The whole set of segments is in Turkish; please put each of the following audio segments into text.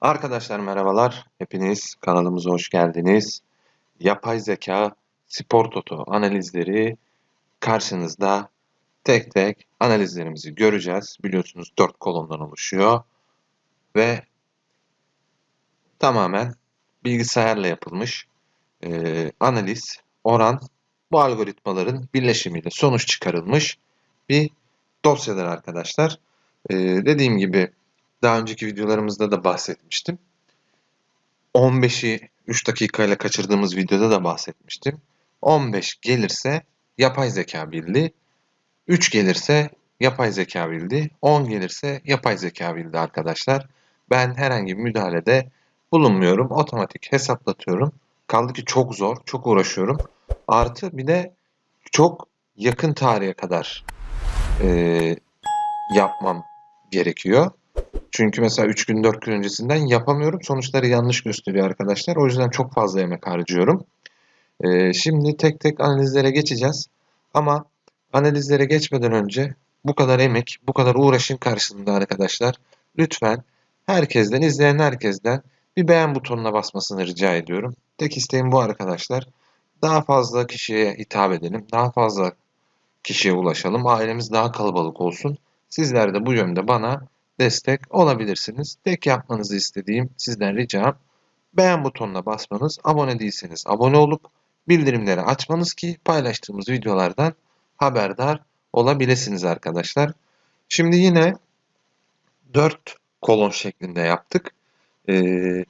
Arkadaşlar merhabalar. Hepiniz kanalımıza hoş geldiniz. Yapay zeka spor toto analizleri karşınızda tek tek analizlerimizi göreceğiz. Biliyorsunuz 4 kolondan oluşuyor ve tamamen bilgisayarla yapılmış e, analiz, oran bu algoritmaların birleşimiyle sonuç çıkarılmış bir dosyadır arkadaşlar. E, dediğim gibi daha önceki videolarımızda da bahsetmiştim. 15'i 3 dakikayla kaçırdığımız videoda da bahsetmiştim. 15 gelirse yapay zeka bildi. 3 gelirse yapay zeka bildi. 10 gelirse yapay zeka bildi arkadaşlar. Ben herhangi bir müdahalede bulunmuyorum. Otomatik hesaplatıyorum. Kaldı ki çok zor, çok uğraşıyorum. Artı bir de çok yakın tarihe kadar e, yapmam gerekiyor. Çünkü mesela 3 gün 4 gün öncesinden yapamıyorum. Sonuçları yanlış gösteriyor arkadaşlar. O yüzden çok fazla emek harcıyorum. Ee, şimdi tek tek analizlere geçeceğiz. Ama analizlere geçmeden önce bu kadar emek, bu kadar uğraşın karşılığında arkadaşlar lütfen herkesten, izleyen herkesten bir beğen butonuna basmasını rica ediyorum. Tek isteğim bu arkadaşlar. Daha fazla kişiye hitap edelim. Daha fazla kişiye ulaşalım. Ailemiz daha kalabalık olsun. Sizler de bu yönde bana destek olabilirsiniz. Tek yapmanızı istediğim sizden ricam beğen butonuna basmanız, abone değilseniz abone olup bildirimleri açmanız ki paylaştığımız videolardan haberdar olabilirsiniz arkadaşlar. Şimdi yine 4 kolon şeklinde yaptık. Ee,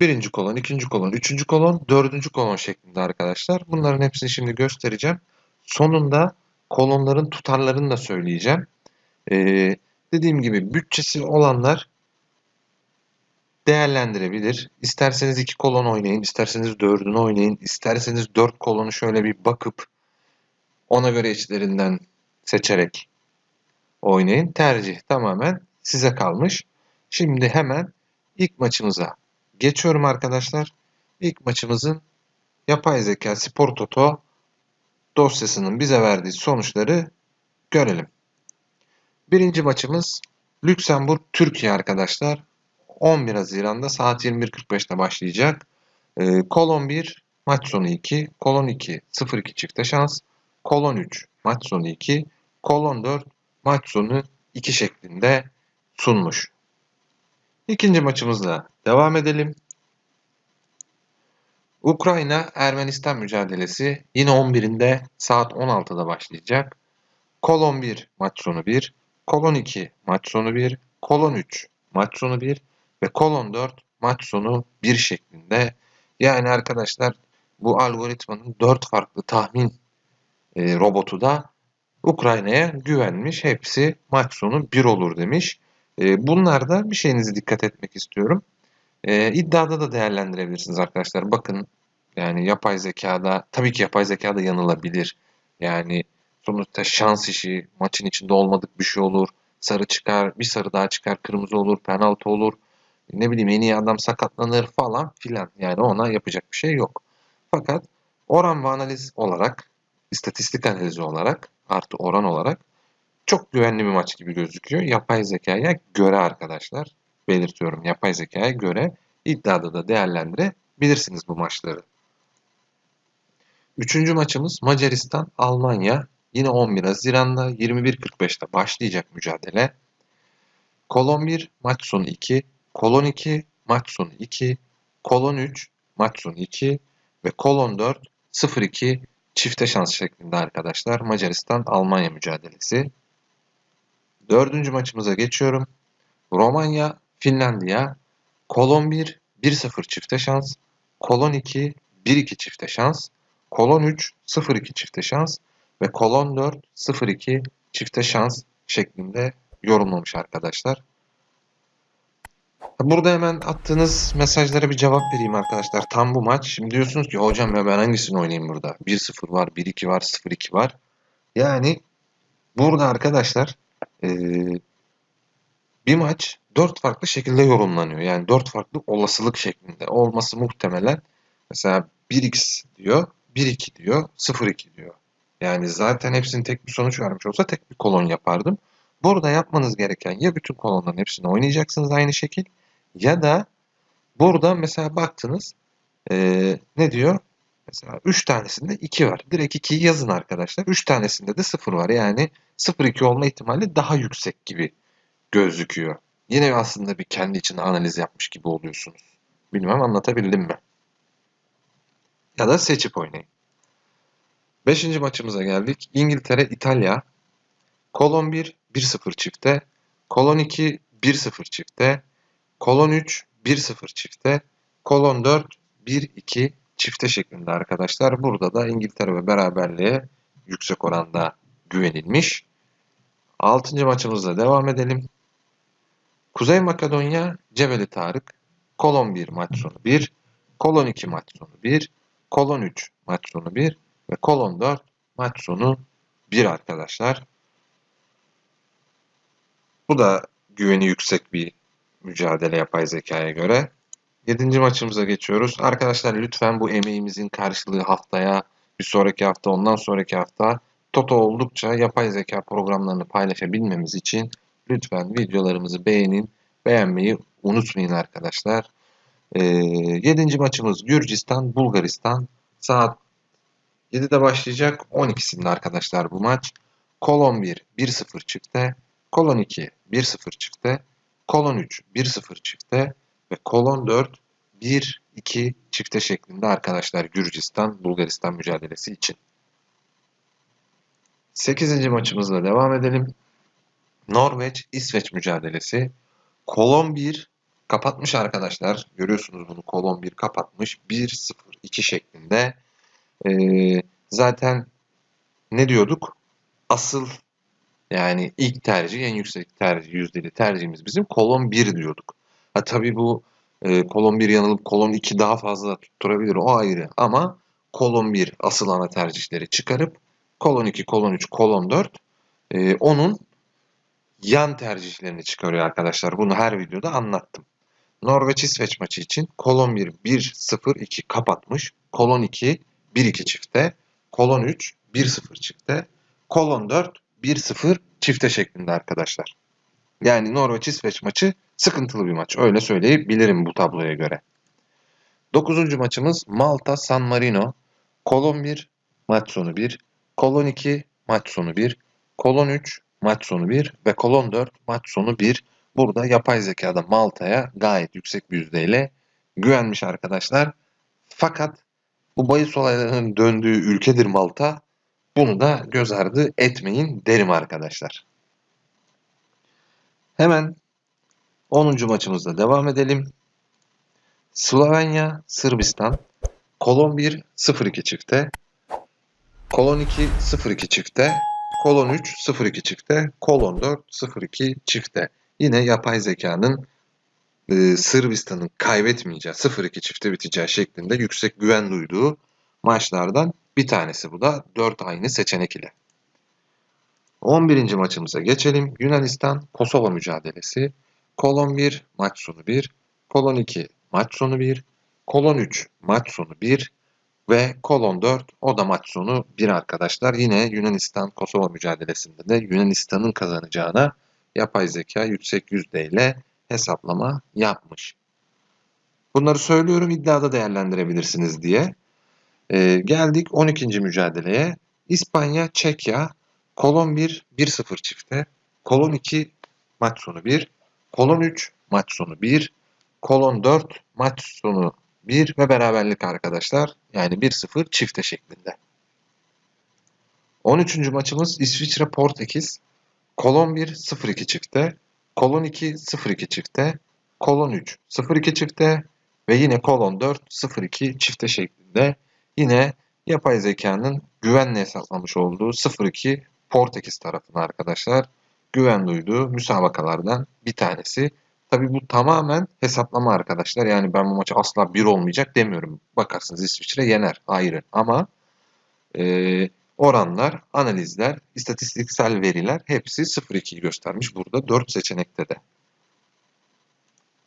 birinci kolon, ikinci kolon, üçüncü kolon, dördüncü kolon şeklinde arkadaşlar. Bunların hepsini şimdi göstereceğim. Sonunda kolonların tutarlarını da söyleyeceğim. Ee, Dediğim gibi bütçesi olanlar değerlendirebilir. İsterseniz iki kolon oynayın, isterseniz dördünü oynayın, isterseniz dört kolonu şöyle bir bakıp ona göre içlerinden seçerek oynayın. Tercih tamamen size kalmış. Şimdi hemen ilk maçımıza geçiyorum arkadaşlar. İlk maçımızın yapay zeka spor toto dosyasının bize verdiği sonuçları görelim. Birinci maçımız Lüksemburg Türkiye arkadaşlar. 11 Haziran'da saat 21.45'te başlayacak. Ee, kolon 1 maç sonu 2, kolon 2 0-2 çifte şans, kolon 3 maç sonu 2, kolon 4 maç sonu 2 şeklinde sunmuş. İkinci maçımızla devam edelim. Ukrayna-Ermenistan mücadelesi yine 11'inde saat 16'da başlayacak. Kolon 1 maç sonu 1, kolon 2 maç sonu 1, kolon 3 maç sonu 1 ve kolon 4 maç sonu 1 şeklinde. Yani arkadaşlar bu algoritmanın 4 farklı tahmin e, robotu da Ukrayna'ya güvenmiş. Hepsi maç sonu 1 olur demiş. E, bunlarda bir şeyinizi dikkat etmek istiyorum. E, iddiada da değerlendirebilirsiniz arkadaşlar. Bakın yani yapay zekada tabii ki yapay zekada yanılabilir. Yani Sonuçta şans işi, maçın içinde olmadık bir şey olur. Sarı çıkar, bir sarı daha çıkar, kırmızı olur, penaltı olur. Ne bileyim en iyi adam sakatlanır falan filan. Yani ona yapacak bir şey yok. Fakat oran ve analiz olarak, istatistik analizi olarak, artı oran olarak çok güvenli bir maç gibi gözüküyor. Yapay zekaya göre arkadaşlar, belirtiyorum yapay zekaya göre iddiada da değerlendirebilirsiniz bu maçları. Üçüncü maçımız Macaristan, Almanya. Yine 11 Haziran'da 21.45'te başlayacak mücadele. Kolon 1 maç sonu 2, kolon 2 maç sonu 2, kolon 3 maç sonu 2 ve kolon 4 0-2 çifte şans şeklinde arkadaşlar Macaristan-Almanya mücadelesi. Dördüncü maçımıza geçiyorum. Romanya, Finlandiya, kolon 1 1-0 çifte şans, kolon 2 1-2 çifte şans, kolon 3 0-2 çifte şans ve kolon 4 0-2 çifte şans şeklinde yorumlamış arkadaşlar. Burada hemen attığınız mesajlara bir cevap vereyim arkadaşlar. Tam bu maç. Şimdi diyorsunuz ki hocam ya ben hangisini oynayayım burada? 1-0 var, 1-2 var, 0-2 var. Yani burada arkadaşlar ee, bir maç 4 farklı şekilde yorumlanıyor. Yani 4 farklı olasılık şeklinde olması muhtemelen mesela 1x diyor, 1-2 diyor, 0-2 diyor. Yani zaten hepsinin tek bir sonuç vermiş olsa tek bir kolon yapardım. Burada yapmanız gereken ya bütün kolonların hepsini oynayacaksınız aynı şekil Ya da burada mesela baktınız ee, ne diyor? Mesela 3 tanesinde 2 var. Direkt 2'yi yazın arkadaşlar. 3 tanesinde de 0 var. Yani 0-2 olma ihtimali daha yüksek gibi gözüküyor. Yine aslında bir kendi içinde analiz yapmış gibi oluyorsunuz. Bilmem anlatabildim mi? Ya da seçip oynayın. Beşinci maçımıza geldik. İngiltere, İtalya. Kolon 1, 1-0 çifte. Kolon 2, 1-0 çifte. Kolon 3, 1-0 çifte. Kolon 4, 1-2 çifte şeklinde arkadaşlar. Burada da İngiltere ve beraberliğe yüksek oranda güvenilmiş. Altıncı maçımızla devam edelim. Kuzey Makedonya, Cebeli Tarık. Kolon 1 maç sonu 1. Kolon 2 maç sonu 1. Kolon 3 maç sonu 1. Ve kolon 4 maç sonu 1 arkadaşlar. Bu da güveni yüksek bir mücadele yapay zekaya göre. Yedinci maçımıza geçiyoruz. Arkadaşlar lütfen bu emeğimizin karşılığı haftaya, bir sonraki hafta, ondan sonraki hafta Toto oldukça yapay zeka programlarını paylaşabilmemiz için lütfen videolarımızı beğenin, beğenmeyi unutmayın arkadaşlar. Ee, maçımız Gürcistan, Bulgaristan. Saat 7'de başlayacak. 12'sinde arkadaşlar bu maç. Kolon 1, 1-0 çıktı. Kolon 2, 1-0 çıktı. Kolon 3, 1-0 çıktı ve kolon 4 1-2 çifte şeklinde arkadaşlar Gürcistan Bulgaristan mücadelesi için. 8. maçımızla devam edelim. Norveç İsveç mücadelesi. Kolon 1 kapatmış arkadaşlar. Görüyorsunuz bunu kolon 1 kapatmış. 1-0-2 şeklinde. Ee, zaten ne diyorduk? Asıl yani ilk tercih, en yüksek tercih, yüzdeli tercihimiz bizim kolon 1 diyorduk. Ha tabii bu e, kolon 1 yanılıp kolon 2 daha fazla tutturabilir o ayrı ama kolon 1 asıl ana tercihleri çıkarıp kolon 2, kolon 3, kolon 4 e, onun yan tercihlerini çıkarıyor arkadaşlar. Bunu her videoda anlattım. Norveç-İsveç maçı için kolon 1 1-0-2 kapatmış. Kolon 2 1-2 çifte. Kolon 3 1-0 çifte. Kolon 4 1-0 çifte şeklinde arkadaşlar. Yani Norveç-İsveç maçı sıkıntılı bir maç. Öyle söyleyebilirim bu tabloya göre. Dokuzuncu maçımız Malta-San Marino. Kolon 1, maç sonu 1. Kolon 2, maç sonu 1. Kolon 3, maç sonu 1. Ve kolon 4, maç sonu 1. Burada yapay zekada Malta'ya gayet yüksek bir yüzdeyle güvenmiş arkadaşlar. Fakat bu bahis olaylarının döndüğü ülkedir Malta. Bunu da göz ardı etmeyin derim arkadaşlar. Hemen 10. maçımızda devam edelim. Slovenya, Sırbistan. Kolon 1, 0-2 çifte. Kolon 2, 0-2 çifte. Kolon 3, 0-2 çifte. Kolon 4, 0-2 çifte. Yine yapay zekanın e, Sırbistan'ın kaybetmeyeceği 0-2 çifte biteceği şeklinde yüksek güven duyduğu maçlardan bir tanesi bu da 4 aynı seçenek ile. 11. maçımıza geçelim. Yunanistan Kosova mücadelesi. Kolon 1 maç sonu 1. Kolon 2 maç sonu 1. Kolon 3 maç sonu 1. Ve kolon 4 o da maç sonu 1 arkadaşlar. Yine Yunanistan Kosova mücadelesinde de Yunanistan'ın kazanacağına yapay zeka yüksek yüzdeyle hesaplama yapmış. Bunları söylüyorum iddiada değerlendirebilirsiniz diye. Ee, geldik 12. mücadeleye. İspanya, Çekya, kolon 1, 1-0 çifte. Kolon 2, maç sonu 1. Kolon 3, maç sonu 1. Kolon 4, maç sonu 1 ve beraberlik arkadaşlar. Yani 1-0 çifte şeklinde. 13. maçımız İsviçre Portekiz. Kolon 1 0-2 çifte. Kolon 2 0-2 çifte. Kolon 3 0-2 çifte. Ve yine kolon 4 0-2 çifte şeklinde. Yine yapay zekanın güvenle hesaplamış olduğu 0-2 Portekiz tarafına arkadaşlar güven duyduğu müsabakalardan bir tanesi. Tabi bu tamamen hesaplama arkadaşlar. Yani ben bu maçı asla 1 olmayacak demiyorum. Bakarsınız İsviçre yener ayrı ama e, oranlar, analizler, istatistiksel veriler hepsi 0-2'yi göstermiş burada 4 seçenekte de.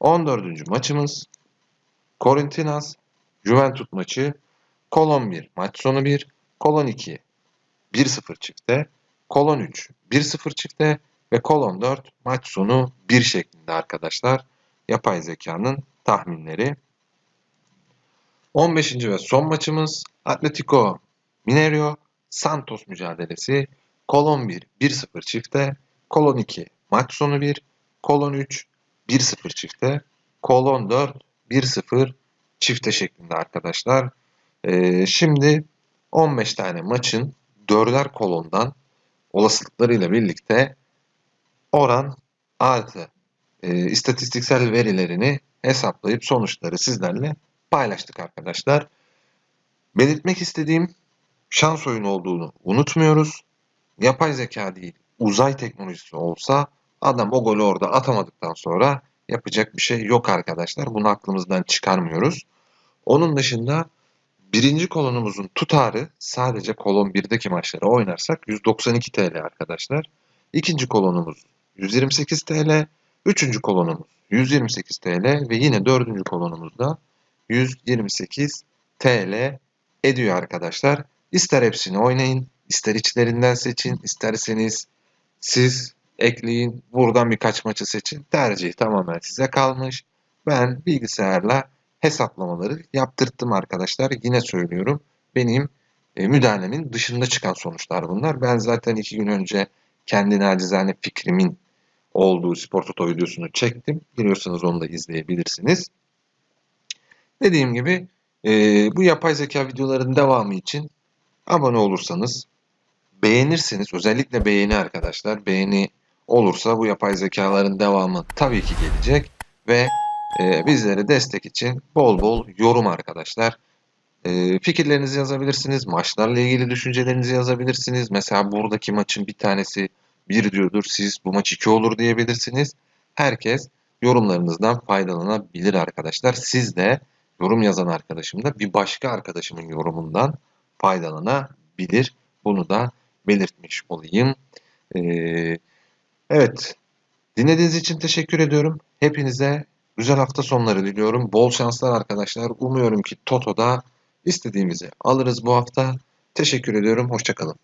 14. maçımız Corinthians Juventus maçı Kolon 1 maç sonu 1, kolon 2 1-0 çifte, kolon 3 1-0 çifte ve kolon 4 maç sonu 1 şeklinde arkadaşlar. yapay zekanın tahminleri. 15. ve son maçımız Atletico Mineiro Santos mücadelesi. Kolon 1 1-0 çifte, Kolon 2 maç sonu 1, Kolon 3 1-0 çifte, Kolon 4 1-0 çifte şeklinde arkadaşlar. Ee, şimdi 15 tane maçın 4'er kolondan olasılıklarıyla birlikte oran artı e, istatistiksel verilerini hesaplayıp sonuçları sizlerle paylaştık arkadaşlar. Belirtmek istediğim şans oyunu olduğunu unutmuyoruz. Yapay zeka değil, uzay teknolojisi olsa adam o golü orada atamadıktan sonra yapacak bir şey yok arkadaşlar. Bunu aklımızdan çıkarmıyoruz. Onun dışında birinci kolonumuzun tutarı sadece kolon 1'deki maçları oynarsak 192 TL arkadaşlar. İkinci kolonumuz 128 TL. Üçüncü kolonumuz 128 TL ve yine dördüncü kolonumuzda 128 TL ediyor arkadaşlar. İster hepsini oynayın, ister içlerinden seçin, isterseniz siz ekleyin, buradan birkaç maçı seçin. Tercih tamamen size kalmış. Ben bilgisayarla hesaplamaları yaptırttım arkadaşlar. Yine söylüyorum. Benim e, müdahalemin dışında çıkan sonuçlar bunlar. Ben zaten iki gün önce kendi nacizane fikrimin olduğu spor toto videosunu çektim. Biliyorsanız onu da izleyebilirsiniz. Dediğim gibi e, bu yapay zeka videoların devamı için abone olursanız beğenirseniz özellikle beğeni arkadaşlar beğeni olursa bu yapay zekaların devamı tabii ki gelecek ve e, bizlere destek için bol bol yorum arkadaşlar. E, fikirlerinizi yazabilirsiniz. Maçlarla ilgili düşüncelerinizi yazabilirsiniz. Mesela buradaki maçın bir tanesi 1 diyordur. Siz bu maç 2 olur diyebilirsiniz. Herkes yorumlarınızdan faydalanabilir arkadaşlar. Siz de yorum yazan arkadaşım da bir başka arkadaşımın yorumundan faydalanabilir. Bunu da belirtmiş olayım. Ee, evet. Dinlediğiniz için teşekkür ediyorum. Hepinize güzel hafta sonları diliyorum. Bol şanslar arkadaşlar. Umuyorum ki Toto'da istediğimizi alırız bu hafta. Teşekkür ediyorum. Hoşçakalın.